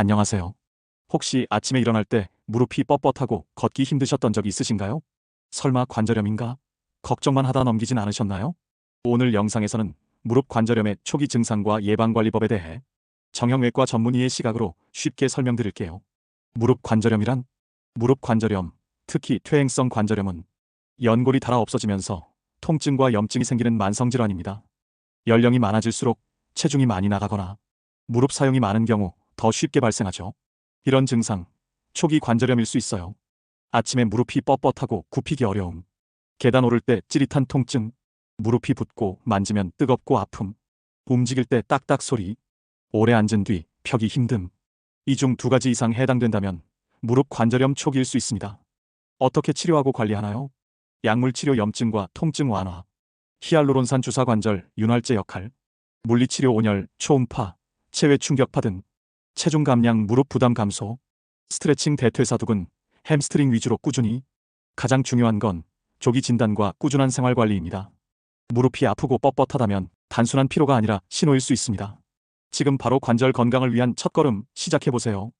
안녕하세요. 혹시 아침에 일어날 때 무릎이 뻣뻣하고 걷기 힘드셨던 적 있으신가요? 설마 관절염인가? 걱정만 하다 넘기진 않으셨나요? 오늘 영상에서는 무릎 관절염의 초기 증상과 예방관리법에 대해 정형외과 전문의의 시각으로 쉽게 설명드릴게요. 무릎 관절염이란 무릎 관절염, 특히 퇴행성 관절염은 연골이 닳아 없어지면서 통증과 염증이 생기는 만성질환입니다. 연령이 많아질수록 체중이 많이 나가거나 무릎 사용이 많은 경우 더 쉽게 발생하죠. 이런 증상, 초기 관절염일 수 있어요. 아침에 무릎이 뻣뻣하고 굽히기 어려움, 계단 오를 때 찌릿한 통증, 무릎이 붓고 만지면 뜨겁고 아픔, 움직일 때 딱딱 소리, 오래 앉은 뒤 펴기 힘듦. 이 중 두 가지 이상 해당된다면 무릎 관절염 초기일 수 있습니다. 어떻게 치료하고 관리하나요? 약물 치료 염증과 통증 완화, 히알루론산 주사 관절 윤활제 역할, 물리치료 온열, 초음파, 체외 충격파 등 체중 감량, 무릎 부담 감소, 스트레칭 대퇴사두근, 햄스트링 위주로 꾸준히 가장 중요한 건 조기 진단과 꾸준한 생활 관리입니다. 무릎이 아프고 뻣뻣하다면 단순한 피로가 아니라 신호일 수 있습니다. 지금 바로 관절 건강을 위한 첫걸음 시작해 보세요.